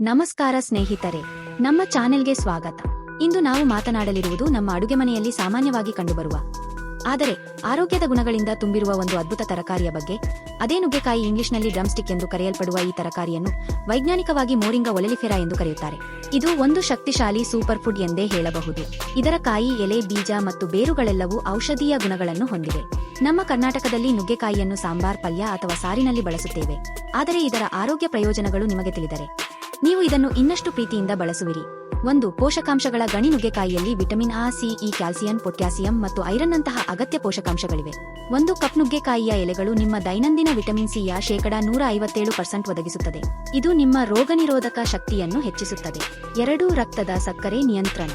ನಮಸ್ಕಾರ ಸ್ನೇಹಿತರೆ, ನಮ್ಮ ಚಾನೆಲ್ಗೆ ಸ್ವಾಗತ. ಇಂದು ನಾವು ಮಾತನಾಡಲಿರುವುದು ನಮ್ಮ ಅಡುಗೆ ಮನೆಯಲ್ಲಿ ಸಾಮಾನ್ಯವಾಗಿ ಕಂಡುಬರುವ. ಆದರೆ, ಆರೋಗ್ಯದ ಗುಣಗಳಿಂದ ತುಂಬಿರುವ ಒಂದು ಅದ್ಭುತ ತರಕಾರಿಯ ಬಗ್ಗೆ, ಅದೇ ನುಗ್ಗೆಕಾಯಿ ಇಂಗ್ಲಿಷ್ನಲ್ಲಿ ಡ್ರಮ್ಸ್ಟಿಕ್ ಎಂದು ಕರೆಯಲ್ಪಡುವ ಈ ತರಕಾರಿಯನ್ನು ವೈಜ್ಞಾನಿಕವಾಗಿ ಮೋರಿಂಗ ಒಲೆಲಿಫೆರಾ ಎಂದು ಕರೆಯುತ್ತಾರೆ. ಇದು ಒಂದು ಶಕ್ತಿಶಾಲಿ ಸೂಪರ್ ಫುಡ್ ಎಂದೇ ಹೇಳಬಹುದು. ಇದರ ಕಾಯಿ, ಎಲೆ, ಬೀಜ ಮತ್ತು ಬೇರುಗಳೆಲ್ಲವೂ ಔಷಧೀಯ ಗುಣಗಳನ್ನು ಹೊಂದಿವೆ. ನಮ್ಮ ಕರ್ನಾಟಕದಲ್ಲಿ ನುಗ್ಗೆಕಾಯಿಯನ್ನು ಸಾಂಬಾರ್, ಪಲ್ಯ ಅಥವಾ ಸಾರಿನಲ್ಲಿ ಬಳಸುತ್ತೇವೆ. ಆದರೆ ಇದರ ಆರೋಗ್ಯ ಪ್ರಯೋಜನಗಳು ನಿಮಗೆ ತಿಳಿದರೆ. ನೀವು ಇದನ್ನು ಇನ್ನಷ್ಟು ಪ್ರೀತಿಯಿಂದ ಬಳಸುವಿರಿ. ಒಂದು, ಪೋಷಕಾಂಶಗಳ ಗಣಿ ನುಗ್ಗೆಕಾಯಿಯಲ್ಲಿ vitamin A C, E, calcium, potassium ಮತ್ತು ಐರನ್ ನಂತಹ ಅಗತ್ಯ ಪೋಷಕಾಂಶಗಳಿವೆ. ಒಂದು, ಕಪ್ ನುಗ್ಗೆಕಾಯಿಯ ಎಲೆಗಳು ನಿಮ್ಮ ದೈನಂದಿನ ವಿಟಮಿನ್ ಸಿಯ ಶೇಕಡಾ ನೂರ ಐವತ್ತೇಳು ಪರ್ಸೆಂಟ್ ಒದಗಿಸುತ್ತದೆ. ಇದು ನಿಮ್ಮ ರೋಗನಿರೋಧಕ ಶಕ್ತಿಯನ್ನು ಹೆಚ್ಚಿಸುತ್ತದೆ. ಎರಡು, ರಕ್ತದ ಸಕ್ಕರೆ ನಿಯಂತ್ರಣ.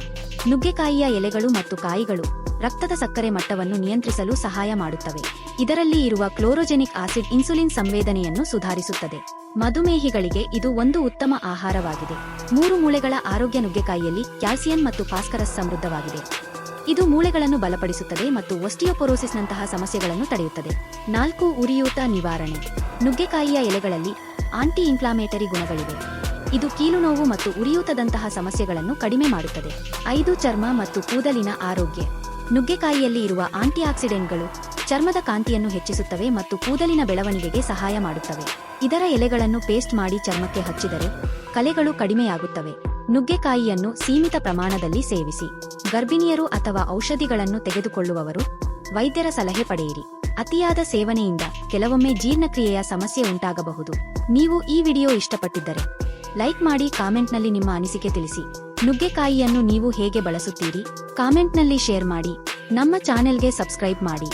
ನುಗ್ಗೆಕಾಯಿಯ ಎಲೆಗಳು ಮತ್ತು ಕಾಯಿಗಳು ರಕ್ತದ ಸಕ್ಕರೆ ಮಟ್ಟವನ್ನು ನಿಯಂತ್ರಿಸಲು ಸಹಾಯ ಮಾಡುತ್ತವೆ. ಇದರಲ್ಲಿ ಇರುವ ಕ್ಲೋರೋಜೆನಿಕ್ ಆಸಿಡ್ ಇನ್ಸುಲಿನ್ ಸಂವೇದನೆಯನ್ನು ಸುಧಾರಿಸುತ್ತದೆ. ಮಧುಮೇಹಿಗಳಿಗೆ ಇದು ಒಂದು ಉತ್ತಮ ಆಹಾರವಾಗಿದೆ. ಮೂರು ಮೂಳೆಗಳ ಆರೋಗ್ಯ ನುಗ್ಗೆಕಾಯಿಯಲ್ಲಿ ಕ್ಯಾಲ್ಸಿಯಂ ಮತ್ತು ಫಾಸ್ಕರಸ್ ಸಮೃದ್ಧವಾಗಿದೆ. ಇದು ಮೂಳೆಗಳನ್ನು ಬಲಪಡಿಸುತ್ತದೆ ಮತ್ತು ಒಸ್ಟಿಯೋಪೊರೋಸಿಸ್ನಂತಹ ಸಮಸ್ಯೆಗಳನ್ನು ತಡೆಯುತ್ತದೆ. ನಾಲ್ಕು ಉರಿಯೂತ ನಿವಾರಣೆ. ನುಗ್ಗೆಕಾಯಿಯ ಎಲೆಗಳಲ್ಲಿ ಆಂಟಿ ಇನ್ಫ್ಲಾಮೇಟರಿ ಗುಣಗಳಿವೆ. ಇದು ಕೀಲು ನೋವು ಮತ್ತು ಉರಿಯೂತದಂತಹ ಸಮಸ್ಯೆಗಳನ್ನು ಕಡಿಮೆ ಮಾಡುತ್ತದೆ. ಐದು ಚರ್ಮ ಮತ್ತು ಕೂದಲಿನ ಆರೋಗ್ಯ. ನುಗ್ಗೆಕಾಯಿಯಲ್ಲಿ ಇರುವ ಆಂಟಿಆಕ್ಸಿಡೆಂಟ್ಗಳು ಚರ್ಮದ ಕಾಂತಿಯನ್ನು ಹೆಚ್ಚಿಸುತ್ತವೆ ಮತ್ತು ಕೂದಲಿನ ಬೆಳವಣಿಗೆಗೆ ಸಹಾಯ ಮಾಡುತ್ತವೆ. ಇದರ ಎಲೆಗಳನ್ನು ಪೇಸ್ಟ್ ಮಾಡಿ ಚರ್ಮಕ್ಕೆ ಹಚ್ಚಿದರೆ ಕಲೆಗಳು ಕಡಿಮೆಯಾಗುತ್ತವೆ. ನುಗ್ಗೆಕಾಯಿಯನ್ನು ಸೀಮಿತ ಪ್ರಮಾಣದಲ್ಲಿ ಸೇವಿಸಿ. ಗರ್ಭಿಣಿಯರು ಅಥವಾ ಔಷಧಿಗಳನ್ನು ತೆಗೆದುಕೊಳ್ಳುವವರು ವೈದ್ಯರ ಸಲಹೆ ಪಡೆಯಿರಿ. ಅತಿಯಾದ ಸೇವನೆಯಿಂದ ಕೆಲವೊಮ್ಮೆ ಜೀರ್ಣಕ್ರಿಯೆಯ ಸಮಸ್ಯೆ ಉಂಟಾಗಬಹುದು. ನೀವು ಈ ವಿಡಿಯೋ ಇಷ್ಟಪಟ್ಟಿದ್ದರೆ ಲೈಕ್ ಮಾಡಿ ಕಾಮೆಂಟ್ನಲ್ಲಿ ನಿಮ್ಮ ಅನಿಸಿಕೆ ತಿಳಿಸಿ. ನುಗ್ಗೆಕಾಯಿಯನ್ನು ನೀವು ಹೇಗೆ ಬಳಸುತ್ತೀರಿ? ಕಾಮೆಂಟ್ನಲ್ಲಿ ಶೇರ್ ಮಾಡಿ. ನಮ್ಮ ಚಾನೆಲ್ಗೆ ಸಬ್ಸ್ಕ್ರೈಬ್ ಮಾಡಿ.